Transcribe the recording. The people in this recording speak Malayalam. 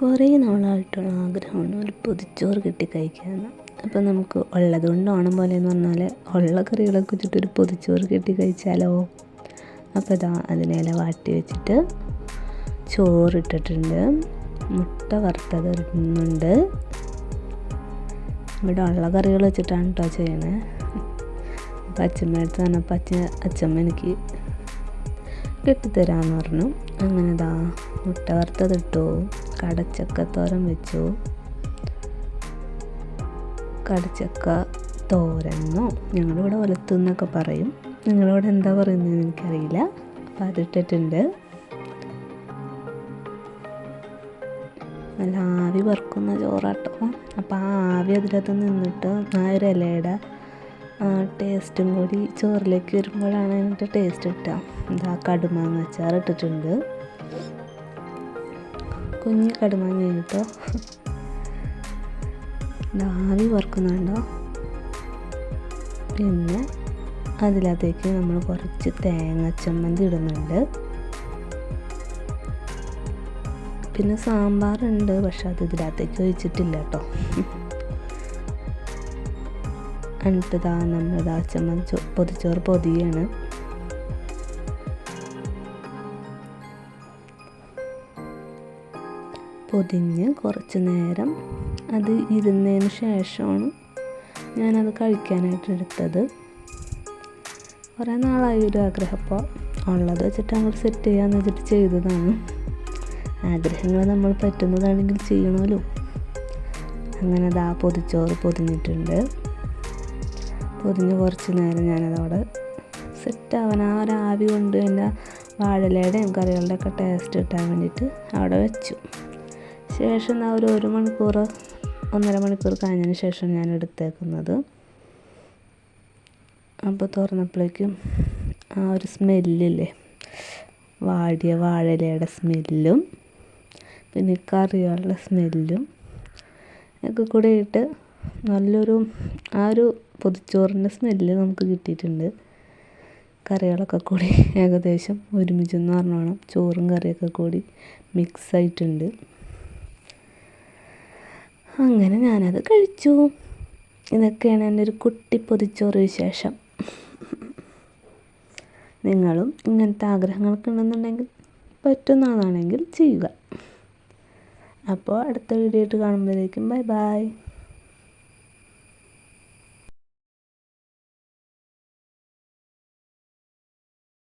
കുറേ നാളായിട്ടുള്ള ആഗ്രഹമാണ് ഒരു പൊതിച്ചോറ് കിട്ടി കഴിക്കാൻ അപ്പോൾ നമുക്ക് ഉള്ളത് കൊണ്ട് ഓണം പോലെ എന്ന് പറഞ്ഞാൽ ഉള്ള കറികളൊക്കെ വെച്ചിട്ട് ഒരു പൊതിച്ചോറ് കിട്ടി കഴിച്ചാലോ? അപ്പോൾ ഇതാ അതിനില വാട്ടി വെച്ചിട്ട് ചോറിട്ടിട്ടുണ്ട്. മുട്ട വറുത്തത് ഇടുന്നുണ്ട് ഇവിടെ ഉള്ള കറികൾ വെച്ചിട്ടാണ് കേട്ടോ ചെയ്യണേ. അപ്പം അച്ഛമ്മ അടുത്ത് പറഞ്ഞപ്പോൾ അച്ഛ അച്ഛമ്മ എനിക്ക് കെട്ടിത്തരാമെന്ന് പറഞ്ഞു. അങ്ങനെ ഇതാ മുട്ട വറുത്തതിട്ടു. കടച്ചക്ക തോരൻ വെച്ചു. കടച്ചക്ക തോരന്നോ ഞങ്ങളിവിടെ ഒലത്തുന്നൊക്കെ പറയും. നിങ്ങളിവിടെ എന്താ പറയുന്നത് എനിക്കറിയില്ല. അപ്പം അതിട്ടിട്ടുണ്ട് നല്ല ആവി വറുക്കുന്ന ചോറാട്ടോ. അപ്പം ആ ആവി അതിലകത്ത് നിന്നിട്ട് ആ ഒരു ഇലയുടെ ടേസ്റ്റും കൂടി ചോറിലേക്ക് വരുമ്പോഴാണ് അതിന്റെ ടേസ്റ്റ് കിട്ടുക എന്താ കടുമാങ്ങ അച്ചാർ ഇട്ടിട്ടുണ്ട്. കുഞ്ഞ് കടുമാങ്ങ കേട്ടോ ആവി വറുക്കുന്നുണ്ടോ? പിന്നെ അതിലകത്തേക്ക് നമ്മൾ കുറച്ച് തേങ്ങ ചമ്മന്തി ഇടുന്നുണ്ട്. പിന്നെ സാമ്പാറുണ്ട് പക്ഷെ അത് ഇതിനകത്തേക്ക് ഒഴിച്ചിട്ടില്ല കേട്ടോ. എന്നിട്ട് ഇതാ നമ്മളിതാ ചമ്മന്തി പൊതിച്ചോറ് പൊതിയാണ്. പൊതിഞ്ഞ് കുറച്ച് നേരം അത് ഇരുന്നതിന് ശേഷമാണ് ഞാനത് കഴിക്കാനായിട്ട് എടുത്തത്. കുറേ നാളായി ഒരു ആഗ്രഹം അപ്പോൾ ഉള്ളത്. വെച്ചിട്ട് നമ്മൾ സെറ്റ് ചെയ്യാമെന്ന് വെച്ചിട്ട് ചെയ്തതാണ്. ആഗ്രഹങ്ങൾ നമ്മൾ പറ്റുന്നതാണെങ്കിൽ ചെയ്യണമല്ലോ. അങ്ങനെ ദാ പൊതിച്ചോറ് പൊതിഞ്ഞിട്ടുണ്ട്. പൊതിഞ്ഞ് കുറച്ച് നേരം ഞാനതവിടെ സെറ്റ് ആവാൻ ആ ഒരു ആവി കൊണ്ട് എന്റെ വാഴലയുടെയും കറികളുടെയൊക്കെ ടേസ്റ്റ് കിട്ടാൻ വേണ്ടിയിട്ട് അവിടെ വെച്ചു. ശേഷം ആ ഒരു ഒരു മണിക്കൂർ ഒന്നര മണിക്കൂർ കഴിഞ്ഞതിന് ശേഷം ഞാൻ എടുത്തേക്കുന്നത്. അപ്പോൾ തുറന്നപ്പോഴേക്കും ആ ഒരു സ്മെല്ലില്ലേ? വാടിയ വാഴയിലയുടെ സ്മെല്ലും പിന്നെ കറികളുടെ സ്മെല്ലും ഒക്കെ കൂടെ ഇട്ട് നല്ലൊരു ആ ഒരു പൊതിച്ചോറിന്റെ സ്മെല്ല് നമുക്ക് കിട്ടിയിട്ടുണ്ട്. കറികളൊക്കെ കൂടി ഏകദേശം ഒരുമിച്ചെന്ന് പറഞ്ഞോണം. ചോറും കറിയൊക്കെ കൂടി മിക്സ് ആയിട്ടുണ്ട്. അങ്ങനെ ഞാനത് കഴിച്ചു. ഇതൊക്കെയാണ് എന്റെ ഒരു കുട്ടി പൊതിച്ചോറ് വിശേഷം. നിങ്ങളും ഇങ്ങനത്തെ ആഗ്രഹങ്ങളൊക്കെ ഉണ്ടെന്നുണ്ടെങ്കിൽ പറ്റുന്ന ആളാണെങ്കിൽ ചെയ്യുക. അപ്പോൾ അടുത്ത വീഡിയോ ആയിട്ട് കാണുമ്പോഴേക്കും ബൈ ബൈ.